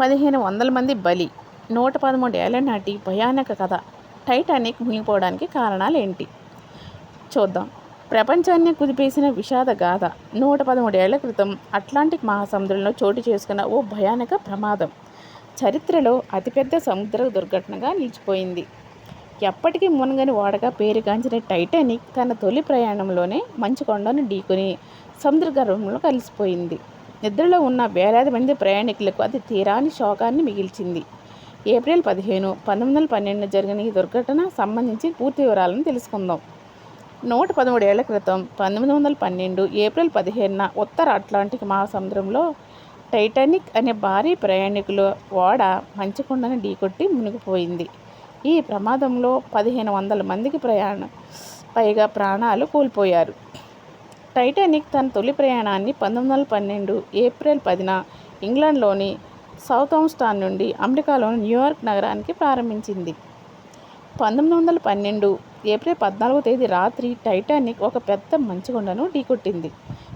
పదిహేను వందల మంది బలి నూట పదమూడు ఏళ్ళ నాటి భయానక కథ టైటానిక్ మునిగిపోవడానికి కారణాలు ఏంటి చూద్దాం. ప్రపంచాన్ని కుదిపేసిన విషాద గాథ నూట పదమూడేళ్ళ క్రితం అట్లాంటిక్ మహాసముద్రంలో చోటు చేసుకున్న ఓ భయానక ప్రమాదం. చరిత్రలో అతిపెద్ద సముద్ర దుర్ఘటనగా నిలిచిపోయింది. ఎప్పటికీ మునగని వాడగా పేరుగాంచిన టైటానిక్ తన తొలి ప్రయాణంలోనే మంచి కొండను ఢీకొని సముద్ర గర్భంలో కలిసిపోయింది. నిద్రలో ఉన్న వేలాది మంది ప్రయాణికులకు అది తీరాని శోకాన్ని మిగిల్చింది. ఏప్రిల్ పదిహేను పంతొమ్మిది వందల పన్నెండున జరిగిన ఈ దుర్ఘటన సంబంధించి పూర్తి వివరాలను తెలుసుకుందాం. నూట పదమూడేళ్ళ క్రితం పంతొమ్మిది వందల పన్నెండు ఏప్రిల్ పదిహేనున ఉత్తర అట్లాంటిక్ మహాసముద్రంలో టైటానిక్ అనే భారీ ప్రయాణికుల ఓడ మంచుకొండను ఢీకొట్టి మునిగిపోయింది. ఈ ప్రమాదంలో పదిహేను వందల మందికి ప్రయాణ పైగా ప్రాణాలు కోల్పోయారు. టైటానిక్ తన తొలి ప్రయాణాన్ని పంతొమ్మిది వందల పన్నెండు ఏప్రిల్ పదిన ఇంగ్లాండ్లోని సౌత్ ఆమ్స్టాన్ నుండి అమెరికాలోని న్యూయార్క్ నగరానికి ప్రారంభించింది. పంతొమ్మిది వందల పన్నెండు ఏప్రిల్ పద్నాలుగో తేదీ రాత్రి టైటానిక్ ఒక పెద్ద మంచుకొండను ఢీకొట్టింది.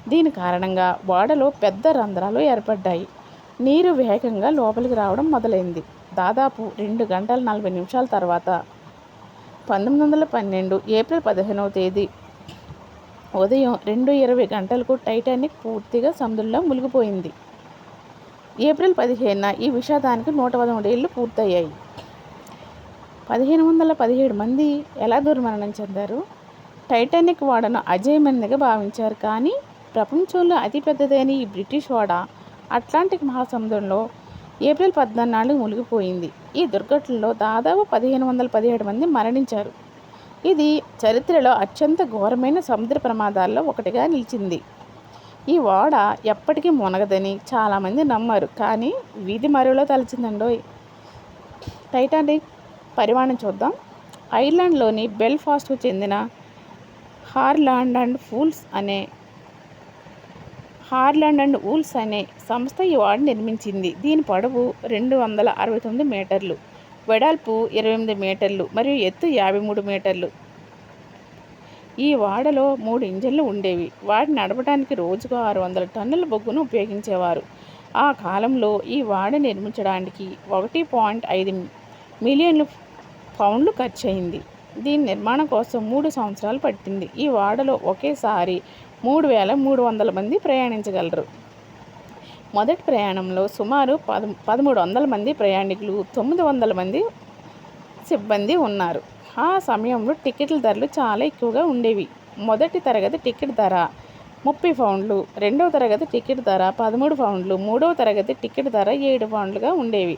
దీని కారణంగా ఓడలో పెద్ద రంధ్రాలు ఏర్పడ్డాయి. నీరు వేగంగా లోపలికి రావడం మొదలైంది. దాదాపు రెండు గంటల నలభై నిమిషాల తర్వాత పంతొమ్మిది వందల పన్నెండు ఏప్రిల్ పదిహేనవ తేదీ ఉదయం రెండు ఇరవై గంటలకు టైటానిక్ పూర్తిగా సముద్రంలో మునిగిపోయింది. ఏప్రిల్ పదిహేనున ఈ విషాదానికి నూట పదమూడు ఏళ్ళు పూర్తయ్యాయి. పదిహేను వందల పదిహేడు మంది ఎలా దుర్మరణం చెందారు? టైటానిక్ వాడను అజయమైనదిగా భావించారు కానీ ప్రపంచంలో అతిపెద్దదైన ఈ బ్రిటిష్ వాడ అట్లాంటిక్ మహాసముద్రంలో ఏప్రిల్ పద్నాలుగు మునిగిపోయింది. ఈ దుర్ఘటనలో దాదాపు పదిహేను వందల పదిహేడు మంది మరణించారు. ఇది చరిత్రలో అత్యంత ఘోరమైన సముద్ర ప్రమాదాల్లో ఒకటిగా నిలిచింది. ఈ ఓడ ఎప్పటికీ మునగదని చాలామంది నమ్మారు కానీ వీధి మరులో తలచిందండోయ్ టైటానిక్ పరిమాణం చూద్దాం. ఐర్లాండ్లోని బెల్ఫాస్ట్కు చెందిన హార్లాండ్ అండ్ ఫూల్స్ అనే హార్లాండ్ అండ్ వూల్స్ అనే సంస్థ ఈ ఓడ నిర్మించింది. దీని పొడవు రెండు వందల అరవై తొమ్మిది మీటర్లు. వెడల్పు ఇరవై ఎనిమిది మీటర్లు మరియు ఎత్తు యాభై మూడు మీటర్లు. ఈ వాడలో మూడు ఇంజన్లు ఉండేవి. వాటిని నడపడానికి రోజుకు ఆరు వందల టన్నుల బొగ్గును ఉపయోగించేవారు. ఆ కాలంలో ఈ వాడ నిర్మించడానికి ఒకటి పాయింట్ ఐదు మిలియన్లు పౌండ్లు ఖర్చు అయింది దీని నిర్మాణం కోసం మూడు సంవత్సరాలు పట్టింది. ఈ వాడలో ఒకేసారి మూడు వేల మూడు వందల మంది ప్రయాణించగలరు. మొదటి ప్రయాణంలో సుమారు పద పదమూడు వందల మంది ప్రయాణికులు తొమ్మిది వందల మంది సిబ్బంది ఉన్నారు. ఆ సమయంలో టికెట్ల ధరలు చాలా ఎక్కువగా ఉండేవి. మొదటి తరగతి టికెట్ ధర ముప్పై పౌండ్లు రెండవ తరగతి టికెట్ ధర పదమూడు పౌండ్లు మూడవ తరగతి టికెట్ ధర ఏడు పౌండ్లుగా ఉండేవి.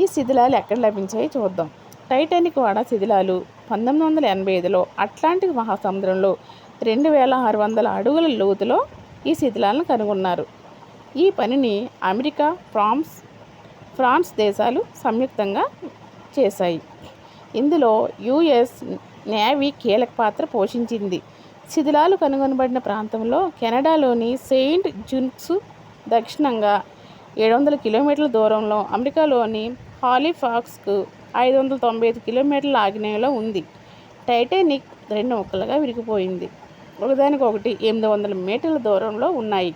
ఈ శిథిలాలు ఎక్కడ లభించాయి చూద్దాం. టైటానిక్ వాడ శిథిలాలు పంతొమ్మిది వందల ఎనభై ఐదులో అట్లాంటిక్ మహాసముద్రంలో రెండు వేల ఆరు వందల అడుగుల లోతులో ఈ శిథిలాలను కనుగొన్నారు. ఈ పనిని అమెరికా ఫ్రాన్స్ ఫ్రాన్స్ దేశాలు సంయుక్తంగా చేశాయి. ఇందులో యుఎస్ నేవీ కీలక పాత్ర పోషించింది. శిథిలాలు కనుగొనబడిన ప్రాంతంలో కెనడాలోని సెయింట్ జున్స్ దక్షిణంగా ఏడు వందల కిలోమీటర్ల దూరంలో అమెరికాలోని హాలిఫాక్స్కు ఐదు వందల తొంభై ఐదు కిలోమీటర్ల ఆగ్నేయంలో ఉంది. టైటానిక్ రెండు ముక్కలుగా విరిగిపోయింది. ఒకదానికొకటి ఎనిమిది వందల మీటర్ల దూరంలో ఉన్నాయి.